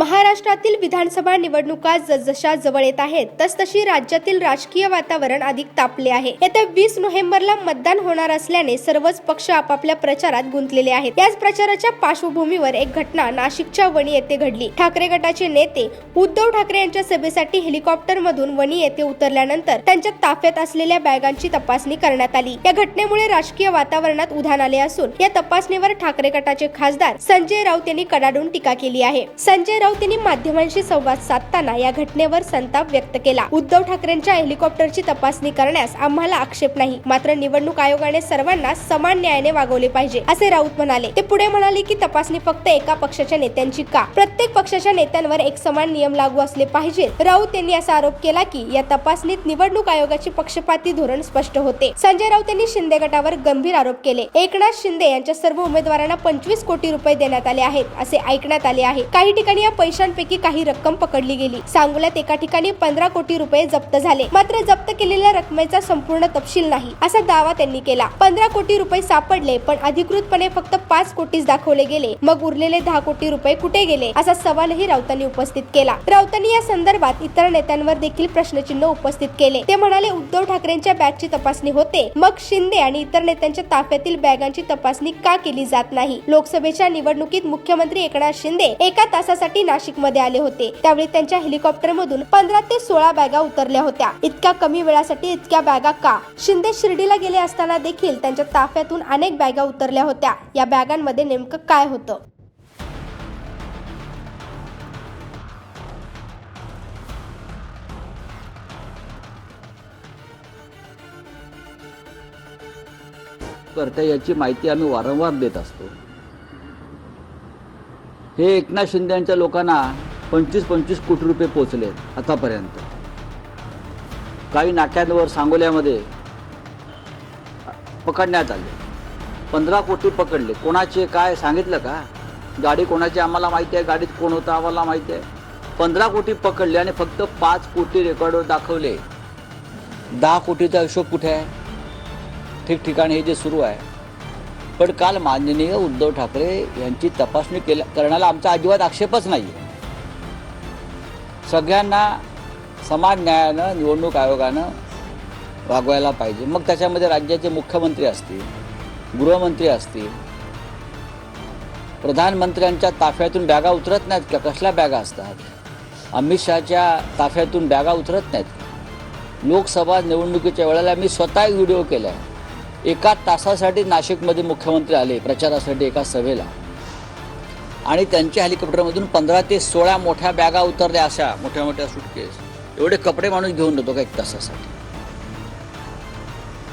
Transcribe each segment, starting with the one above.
महाराष्ट्रातील विधानसभा निवडणुका जसजशा जवळ येत आहेत तसतशी राज्यातील राजकीय वातावरण अधिक तापले आहे. येत्या वीस नोव्हेंबरला मतदान होणार असल्याने सर्वच पक्ष आपापल्या प्रचारात गुंतलेले आहेत. याच प्रचाराच्या पार्श्वभूमीवर एक घटना नाशिकच्या वणी येथे घडली. ठाकरे गटाचे नेते उद्धव ठाकरे यांच्या सभेसाठी हेलिकॉप्टर मधून वणी येथे उतरल्यानंतर त्यांच्या ताफ्यात असलेल्या बॅगांची तपासणी करण्यात आली. या घटनेमुळे राजकीय वातावरणात उधाण आले असून या तपासणीवर ठाकरे गटाचे खासदार संजय राऊत यांनी कडाडून टीका केली आहे. संजय राऊत यांनी माध्यमांशी संवाद साधताना या घटनेवर संताप व्यक्त केला. उद्धव ठाकरेंच्या हेलिकॉप्टरची तपासणी करण्यास आम्हाला आक्षेप नाही. मात्र निवडणूक आयोगाने सर्वांना समान न्यायाने वागवले पाहिजे असे राऊत म्हणाले. ते पुढे म्हणाले की तपासणी फक्त एका पक्षाच्या नेत्यांची का? प्रत्येक पक्षाच्या नेत्यांवर एक समान नियम लागू असले पाहिजेत राऊत यांनी असा आरोप केला की या तपासणीत निवडणूक आयोगाचे पक्षपाती धोरण स्पष्ट होते. संजय राऊत यांनी शिंदे गटावर गंभीर आरोप केले. एकनाथ शिंदे यांच्या सर्व उमेदवारांना पंचवीस कोटी रुपये देण्यात आले आहेत असे ऐकण्यात आले आहे. काही ठिकाणी या पैशांपैकी काही रक्कम पकडली गेली. सांगोल्यात एका ठिकाणी पंधरा कोटी रुपये जप्त झाले. मात्र जप्त केलेल्या रकमेचा संपूर्ण तपशील नाही असा दावा त्यांनी केला. पंधरा कोटी रुपये सापडले पण अधिकृतपणे फक्त पाच कोटीच दाखवले गेले. मग उरलेले दहा कोटी रुपये कुठे गेले असा सवालही राऊतांनी उपस्थित केला. राऊतांनी या संदर्भात इतर नेत्यांवर देखील प्रश्नचिन्ह उपस्थित केले. ते म्हणाले उद्धव ठाकरेंच्या बॅगची तपासणी होते. मग शिंदे आणि इतर नेत्यांच्या ताफ्यातील बॅगांची तपासणी का केली जात नाही? लोकसभेच्या निवडणुकीत मुख्यमंत्री एकनाथ शिंदे एका तासासाठी नाशिकमध्ये आले होते. त्यावेळी त्यांच्या हेलिकॉप्टर मधून पंधरा ते सोळा बॅगा उतरल्या होत्या. इतक्या कमी वेळासाठी इतक्या बॅगा का? शिंदे शिर्डीला गेले असताना देखील त्यांच्या ताफ्यातून अनेक बॅगा उतरल्या होत्या. या बॅगांमध्ये नेमकं काय होतं? करता याची माहिती आम्ही वारंवार देत असतो. हे एकनाथ शिंदे यांच्या लोकांना पंचवीस पंचवीस कोटी रुपये पोचले आतापर्यंत. काही नाक्यांवर सांगोल्यामध्ये पकडण्यात आले. पंधरा कोटी पकडले. कोणाचे काय सांगितलं का? गाडी कोणाची आम्हाला माहिती आहे? गाडीत कोण होतं आम्हाला माहिती आहे? पंधरा कोटी पकडले आणि फक्त पाच कोटी रेकॉर्डवर दाखवले. दहा कोटीचा हिशोब कुठे आहे? ठिकठिकाणी हे जे सुरू आहे. पण काल माननीय उद्धव ठाकरे यांची तपासणी केल्या करण्याला आमचा अजिबात आक्षेपच नाही आहे सगळ्यांना समान न्यायानं निवडणूक आयोगानं वागवायला पाहिजे. मग त्याच्यामध्ये राज्याचे मुख्यमंत्री असतील गृहमंत्री असतील प्रधानमंत्र्यांच्या ताफ्यातून बॅगा उतरत नाहीत का? कसल्या बॅगा असतात? अमित शहाच्या ताफ्यातून बॅगा उतरत नाहीत लोकसभा निवडणुकीच्या वेळेला मी स्वतः व्हिडिओ केला आहे एका तासासाठी नाशिकमध्ये मुख्यमंत्री आले प्रचारासाठी एका सभेला. आणि त्यांच्या हेलिकॉप्टरमधून पंधरा ते सोळा मोठ्या बॅगा उतरल्या अशा मोठ्या मोठ्या सुटकेस एवढे कपडे माणूस घेऊन येतो का एक तासासाठी?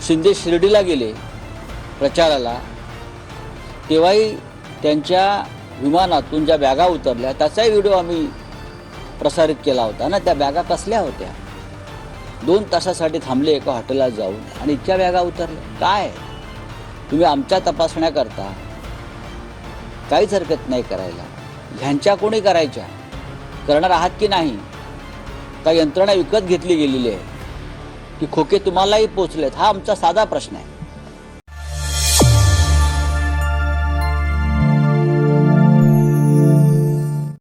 शिंदे शिर्डीला गेले प्रचाराला तेव्हाही त्यांच्या विमानातून ज्या बॅगा उतरल्या त्याचाही व्हिडिओ आम्ही प्रसारित केला होता ना? त्या बॅगा कसल्या होत्या? दोन तासासाठी थांबले एका हॉटेलला जाऊन आणि इतक्या बॅगा उतरले. काय? तुम्ही आमच्या तपासण्या करता? काहीच हरकत नाही करायला. ह्यांच्या कोणी करायच्या? करणार आहात की नाही? का यंत्रणा विकत घेतली गेलेली आहे. की खोके तुम्हालाही पोचलेत? हा आमचा साधा प्रश्न आहे.